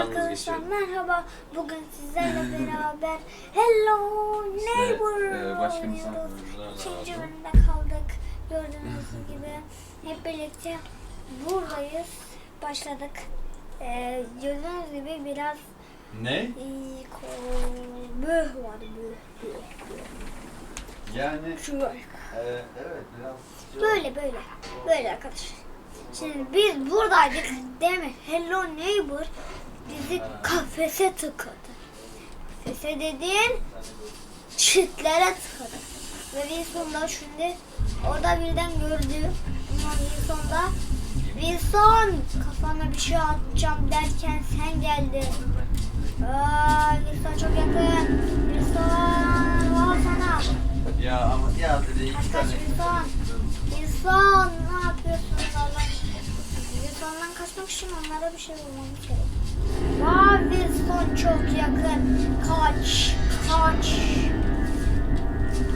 arkadaşlar merhaba. Bugün sizlerle beraber Hello Neighbor e, oynuyoruz. İkinci bölümde kaldık. Gördüğünüz gibi hep birlikte buradayız. Başladık. Ee, gördüğünüz gibi biraz Ne? e, böh var böh. böh, böh. Yani Şöyle. e, evet biraz Böyle böyle. Böyle arkadaşlar. Şimdi biz buradaydık değil mi? Hello Neighbor bizi kafese tıkadı. Kafese dediğin çitlere tıkadı. Ve Wilson'da şimdi orada birden gördü. Ama Wilson'da Wilson kafana bir şey atacağım derken sen geldin. Aa, Wilson çok yakın. Wilson al sana. Ya ama ya dedi iki Kaç tane. Wilson. Wilson ne yapıyorsun Allah'ım? Wilson'dan kaçmak için onlara bir şey bulmamız gerek. Wilson çok yakın. Kaç, kaç.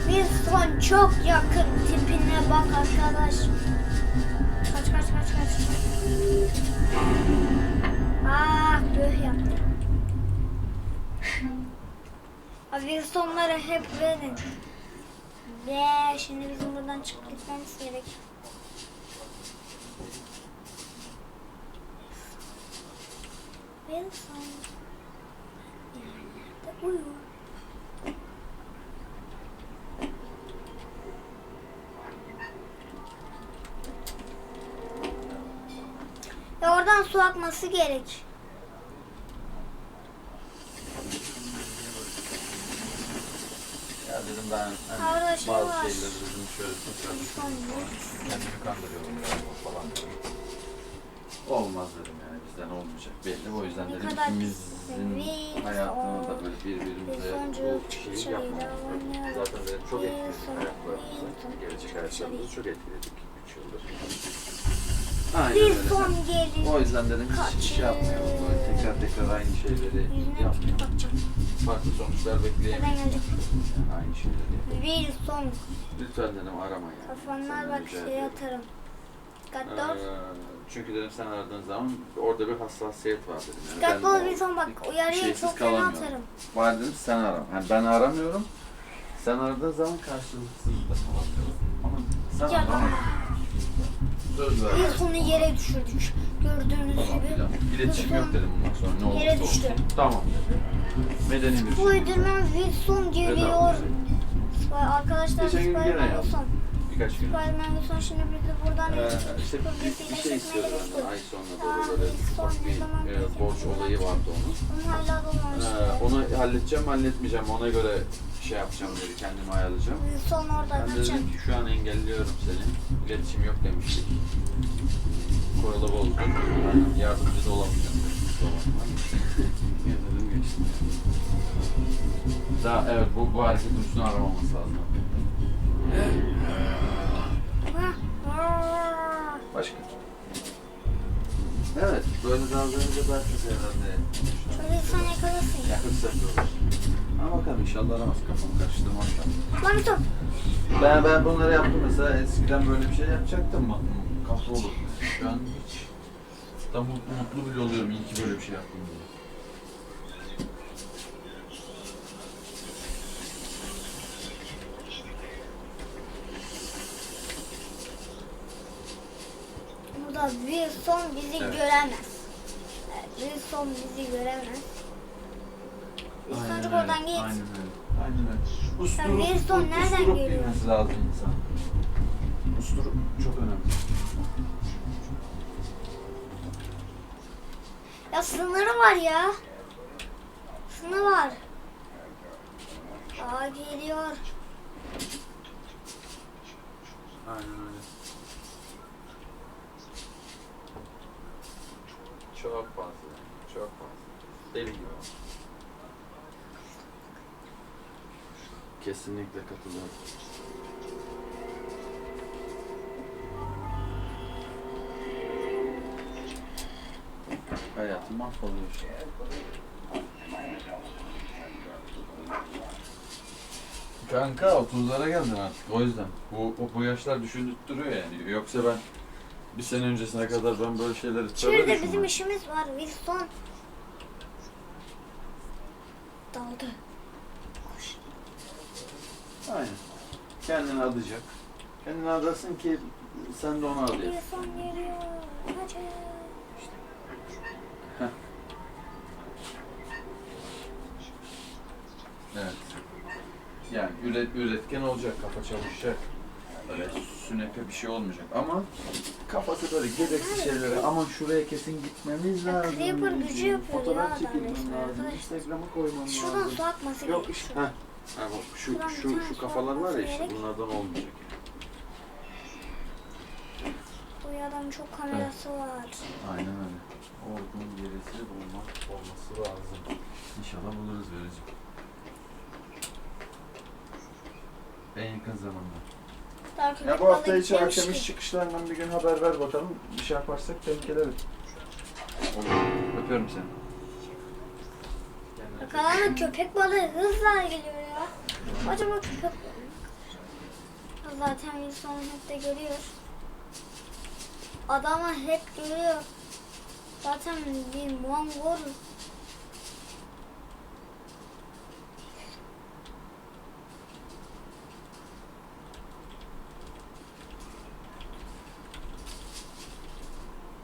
Wilson çok yakın. Tipine bak arkadaş. Kaç kaç kaç kaç. Ah böh yaptı. Abi Wilson'ları hep verin. Ve şimdi bizim buradan çıkıp gitmemiz gerek. Wilson. Yerlerde uyuyor. Ya oradan su akması gerek. Ya dedim ben hani şey bazı var. şeyleri dedim şöyle falan. Kendimi kandırıyorum galiba falan dedim. Olmaz dedim yani bizden olmayacak belli. O yüzden Ne dedim kadar ikimizin hayatını da böyle birbirimize bu şeyi yapmamız lazım. Zaten dedim çok etkiledik hayatlarımızı. Gelecek hayatlarımızı çok etkiledik 3 yıldır. Bir Aynen öyle. son O yüzden dedim hiç şey yapmayalım. Böyle tekrar tekrar aynı şeyleri Yüzüne yapmayalım. bakacağım. Farklı sonuçlar bekleyemeyiz. gelecek? Yani aynı şeyleri. Bir son. Lütfen dedim arama yani. Kafanlar Senden bak rica şey ediyorum. atarım. Dikkat Ee, ol. çünkü dedim sen aradığın zaman orada bir hassasiyet var dedim. Yani Dikkatli ben ol bir son bak. Uyarıyı çok fena atarım. Var dedim sen ara. Yani ben aramıyorum. Sen aradığın zaman karşılıksız da kalamıyorum. Ama sen Ya arama. Söz ver. Bir sonu yere düşürdük. Gördüğünüz Tamam gibi. filan. İletişim yok dedim bundan sonra. Ne olursa Yere olsun. düştü. Tamam. Medeni bir şey. Spiderman Wilson geliyor. Arkadaşlar Geçen gün gene yaptım. Birkaç gün. Spiderman Wilson şimdi bizi buradan Ee, işte bir, bir şey istiyordu benden. Ay sonuna doğru böyle son ufak bir e, borç olayı vardı onun. Ee, onu halledeceğim halletmeyeceğim ona göre şey yapacağım dedi kendimi ayarlayacağım. Wilson orada Ben de dedim ki şu an engelliyorum seni. İletişim yok demiştik. Bozdum. Ben yardımcı da olamayacağım dedim. geçtim. Daha evet bu, bu hareketin üstüne aramaması lazım. Böyle davranınca çok herhalde Şöyle sen yakalasın. ya hırs olur. Ama bakalım inşallah aramaz kafamı karıştırmaz ben. Lan. Ben, ben bunları yaptım mesela eskiden böyle bir şey yapacaktım mı? Kafa olur. Şu an hiç da mutlu, mutlu bile oluyorum iyi ki böyle bir şey yaptım diye. Burada Wilson bizi Evet. göremez. Evet, Wilson bizi göremez. Wilsoncuk oradan git. Aynen öyle. Aynen öyle. Ya Wilson nereden usturup geliyor? bilmesi lazım insan. Usturup çok önemli. Ya sınırı var ya. Sınır var. Aa geliyor. Aynen öyle. Çok fazla. Çok fazla. Deli gibi. Kesinlikle katılıyorum. Hayatım mahvoluyor işte. Kanka 30'lara geldin artık o yüzden. Bu, bu, bu yaşlar düşündürtüyor yani. Yoksa ben bir sene öncesine kadar ben böyle şeyleri düşünmem. bizim işimiz var Wilson. Daldı. Aynen. Kendini adayacak. Kendini adasın ki sen de onu adayasın. Son geliyor. Evet. Yani üret, üretken olacak, kafa çalışacak. Öyle sünepe bir şey olmayacak ama kafası böyle gereksiz şeylere aman şuraya kesin gitmemiz Ya lazım. Creeper gücü yapıyor ya Fotoğraf adam çekilmem resmen lazım. Instagram'a koymam Şuradan lazım. su akması Yok işte. Ha. Bak şu şu şu kafalar var ya işte bunlardan olmayacak. Bu adamın çok kamerası var. Aynen öyle. Oradan gerisi bulmak olması lazım. İnşallah buluruz vereceğim. En yakın zamanda. Daha Ya bu hafta içi akşam gitmemiş iş ki. çıkışlarından bir gün haber ver bakalım. Bir şey yaparsak denk. Olur. Öpüyorum seni. Bakalım köpek balığı hızla geliyor ya. Acaba köpek balığı Zaten Wilson hep de görüyor. Adamı hep görüyor. Zaten bir mongol.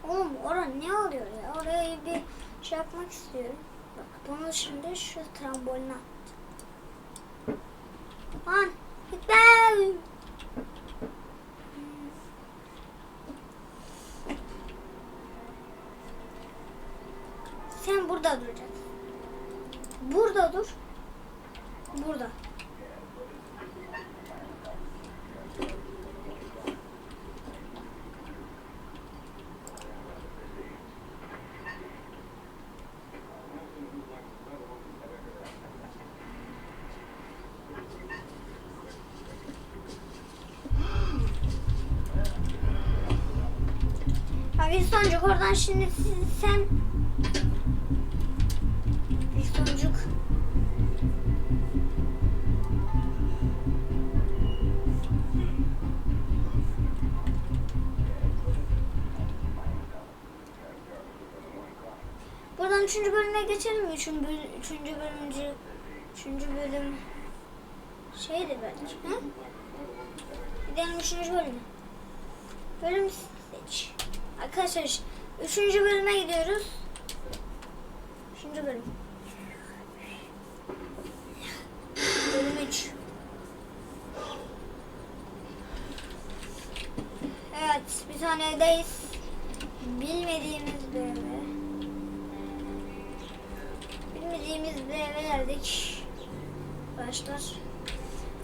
Oğlum orada ne oluyor ya? Oraya bir şey yapmak istiyorum. Bunu şimdi şu tramboline at. Lan gitme. Sen burada duracaksın. Burada dur. Burada. Ha Wilsoncuk oradan şimdi sen Wilsoncuk Buradan üçüncü bölüme geçelim mi? Üçüncü, böl- üçüncü bölümcü Üçüncü bölüm şeydi belki. Hı? Gidelim üçüncü bölüme. Bölüm seç. Arkadaşlar üçüncü bölüme gidiyoruz. Üçüncü bölüm. Bölüm 3. Evet bir tane evdeyiz. Bilmediğimiz bir eve. Bilmediğimiz bir eve geldik. Arkadaşlar.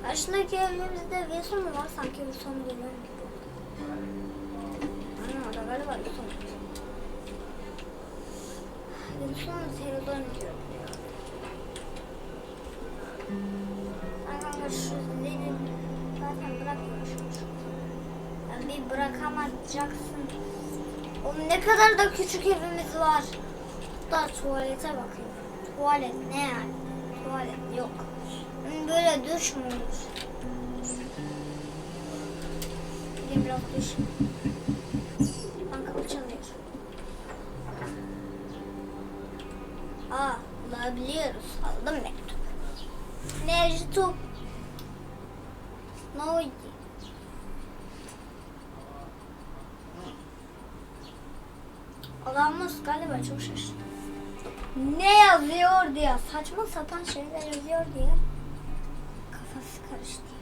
Karşındaki evimizde Wilson mu var? Sanki Wilson görüyorum gibi. Wilson var. Wilson televizyon izliyor. Ay kanka şu zili zaten bırakmamışım. Ya bir bırakamayacaksın. Oğlum ne kadar da küçük evimiz var. Da tuvalete bakayım. Tuvalet ne yani? Tuvalet yok. Hmm, Böyle duş mu olur? Bir biraz duş. Lan kapı çalıyor. Aa, bulabiliyoruz. Aldım mektup. Mektup. Ne oldu? Adamımız galiba çok şaşırdı. Ne yazıyor diye saçma sapan şeyler yazıyor diye kafası karıştı.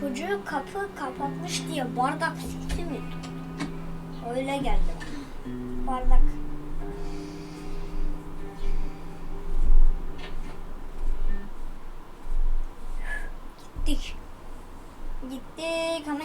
Çocuğu kapı kapatmış diye bardak sikti mi? Öyle geldi. Bardak. Gittik. Gittik ama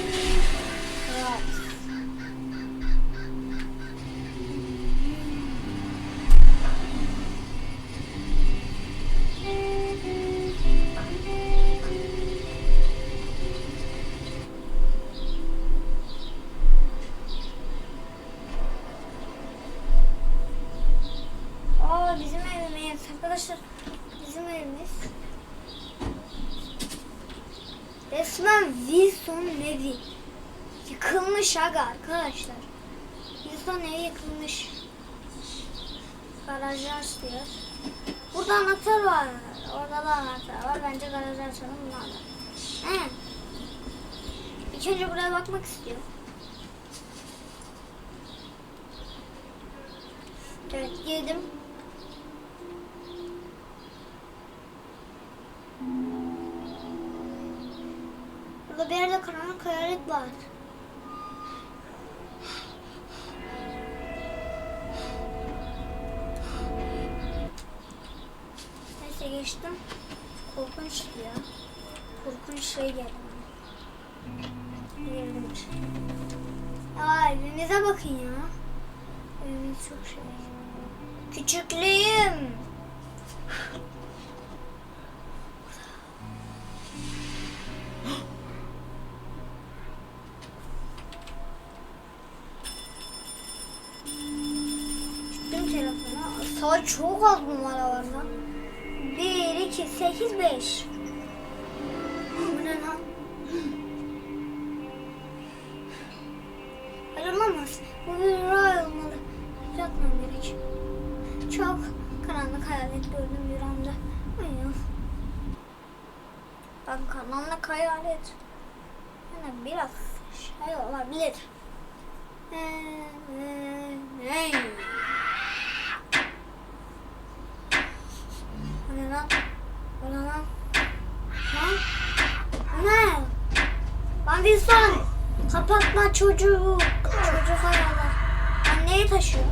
arkadaşlar. Wilson evi yıkılmış. Garajı aç diyor. Burada anahtar var. Orada da anahtar var. Bence garajı açalım bunlarla. He. İlk önce buraya bakmak istiyorum. Evet girdim. Burada bir yerde karanlık hayalet var. Geçtim. Korkunçtu ya. Korkunç şey geldi. Girdim. Aa evimize bakın ya. Evimiz çok şey. Küçüklüğüm. Çıktım telefona. Saat çok az numara var lan. 1, 2, 8, 5. Bu ne lan? Ayrılamaz. Bu bir rüya olmalı. Yatmam gerek. Çok karanlık hayalet gördüm bir anda. Ay. Ben karanlık hayalet. Yani biraz şey olabilir. Ee, ee, ne lan? Ne lan? Lan? Ne? Lan! Kapatma çocuğu. Çocuk hayalet. Anneyi taşıyor.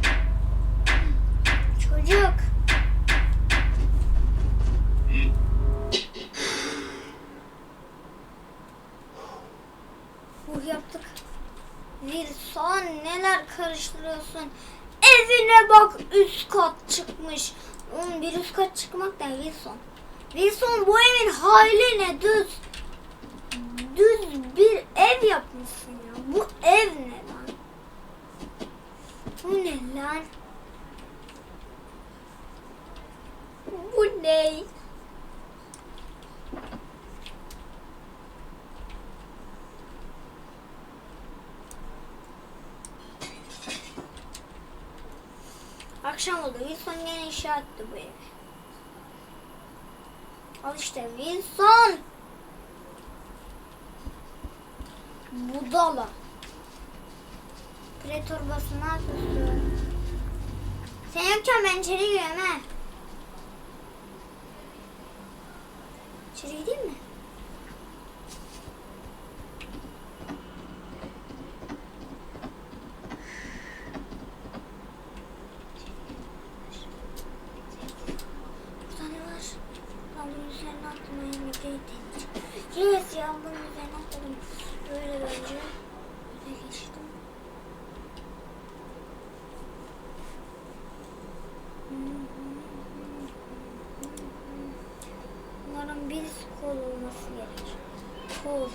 Çocuk. Uh yaptık. Wilson neler karıştırıyorsun? Evine bak üst kat çıkmış. Oğlum bir üst kat çıkmak ne Wilson? Wilson bu evin hali ne düz? Düz bir ev yapmışsın ya. Bu ev ne lan? Bu ne lan? Bu ne? Akşam oldu. Wilson gene inşa etti bu evi. Al işte Wilson. Budala. Pre torbası ne yapıyorsun? Sen yokken ben içeri giriyorum he. İçeri gideyim mi? Burada ne var? Yağmurun üzerine atlamayı yemeği deneyeceğim. Yes yağmurun üzerine atladım. Böyle bence. Böyle geçtim. Bunların bir kol olması gerek. Kol.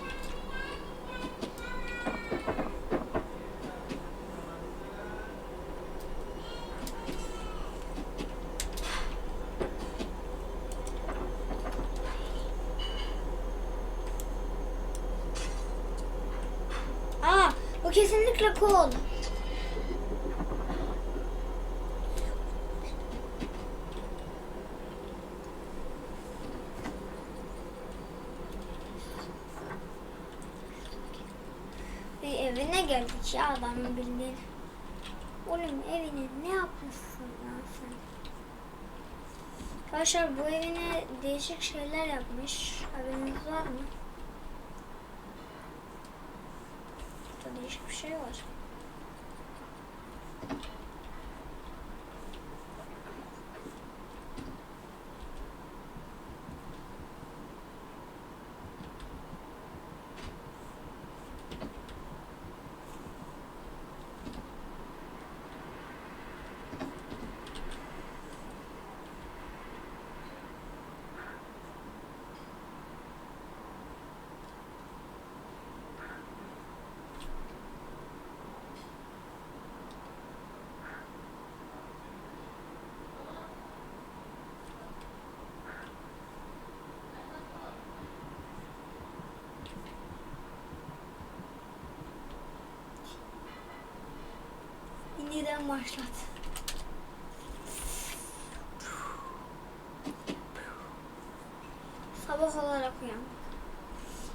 Aa, bu kesinlikle kol. Bir evine geldik ya adamın bildiğin. Oğlum evine ne yapmışsın lan sen? Arkadaşlar bu evine değişik şeyler yapmış. Haberiniz var mı? Burada değişik bir şey var. Başlat. Sabah olarak uyandık.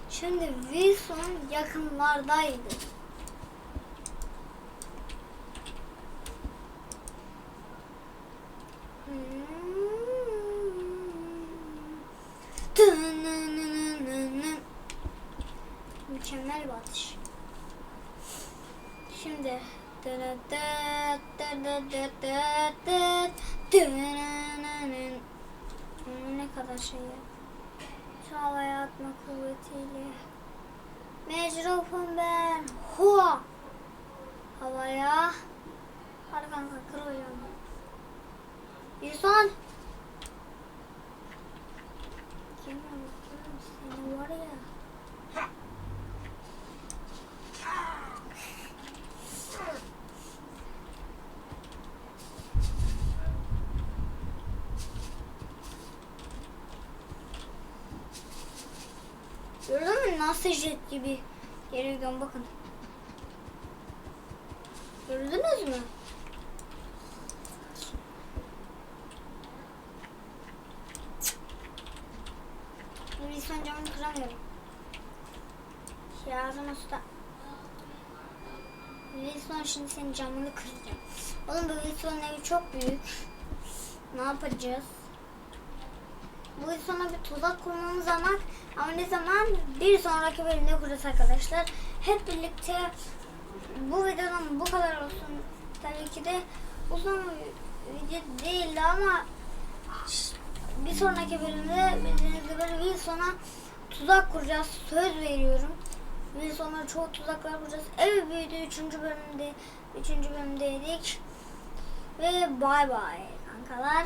Şimdi Wilson yakınlardaydı. Mükemmel bir atış. Şimdi ne kadar şey ya. Şu atma kuvvetiyle. Mecrufum ben. Hua. Havaya. Hadi kanka kır hocam. Bir son. Kim var ya. Mü nasıl jet gibi geri gidiyorum bakın. Gördünüz mü? Wilson camını kıramıyorum. Şirazım usta. Wilson şimdi senin camını kıracağım. Oğlum bu Wilson'un evi çok büyük. Ne yapacağız? Bu Wilson'a bir tuzak kurmamız zaman ama ne zaman? Bir sonraki bölümde kuracağız arkadaşlar. Hep birlikte bu videodan bu kadar olsun. Tabii ki de uzun video değildi ama bir sonraki bölümde bildiğiniz gibi Wilson'a tuzak kuracağız. Söz veriyorum. Wilson'a çoğu tuzaklar kuracağız. Ev büyüdü 3. bölümde 3. bölümdeydik. Ve bay bay kankalar.